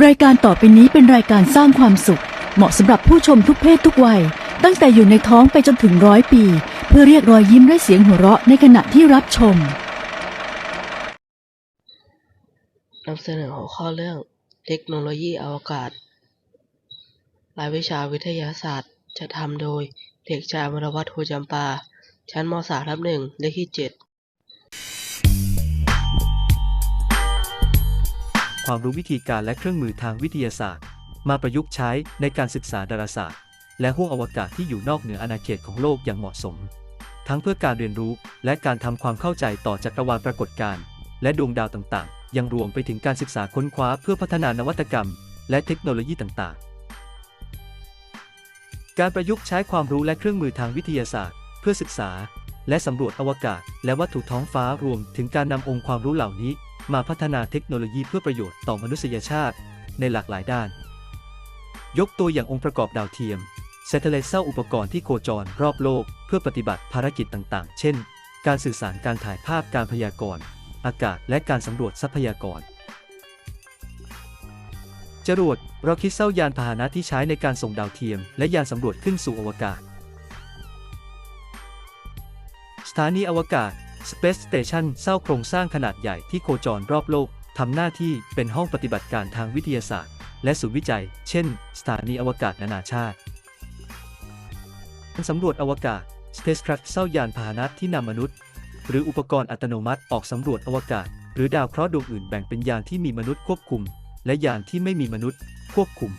รายการต่อไปนี้เป็นรายการสร้างความสุข เหมาะสำหรับผู้ชมทุกเพศทุกวัย ตั้งแต่อยู่ในท้องไปจนถึงร้อยปี เพื่อเรียกรอยยิ้มและเสียงหัวเราะในขณะที่รับชมนำเสนอหัวข้อเรื่องเทคโนโลยีอวกาศ รายวิชาวิทยาศาสตร์จะทำโดย เด็กชายวรวัฒน์โฮจำปา ชั้นม .3 ทับหนึ่งเลขที่7 ความรู้วิธีการและเครื่องมือทางวิทยาศาสตร์ มาประยุกต์ใช้ในการศึกษาดาราศาสตร์ และห้วงอวกาศที่อยู่นอกเหนืออาณาเขตของโลกอย่างเหมาะสม ทั้งเพื่อการเรียนรู้และการทำความเข้าใจต่อจักรวาลปรากฏการณ์และดวงดาวต่างๆ ยังรวมไปถึงการศึกษาค้นคว้าเพื่อพัฒนานวัตกรรม และเทคโนโลยีต่างๆ การประยุกต์ใช้ความรู้และเครื่องมือทางวิทยาศาสตร์ เพื่อศึกษา และสำรวจอวกาศ และวัตถุท้องฟ้ารวมถึงการนำองค์ความรู้เหล่านี้ มาพัฒนาเทคโนโลยีเพื่อประโยชน์ต่อมนุษยชาติ ในหลากหลายด้าน ยกตัวอย่างองค์ประกอบดาวเทียม s a t e l l i t e เซลอุปกรณ์ที่โคจรรอบโลก เพื่อปฏิบัติภารกิจต่าง ๆ เช่น การสื่อสารการถ่ายภาพการพยากรณ์อากาศและการสำรวจทรัพยากรจรวดเราคิดเส้ายานพาหนะที่ใช้ในการส่งดาวเทียม และยานสำรวจขึ้นสู่อวกาศ ถานีอวกาศ Space Station เศร้าโครงสร้างขนาดใหญ่ที่โคจรรอบโลกทำหน้าที่เป็นห้องปฏิบัติการทางวิทยาศาสตร์ และศูนย์วิจัย เช่น สถานีอวกาศนานาชาติการสำรวจอวกาศ Spacecraft เศร้ายานพาหนะที่นำมนุษย์ หรืออุปกรณ์อัตโนมัติออกสำรวจอวกาศ หรือดาวเคราะห์ดวงอื่นแบ่งเป็นยานที่มีมนุษย์ควบคุม และยานที่ไม่มีมนุษย์ควบคุม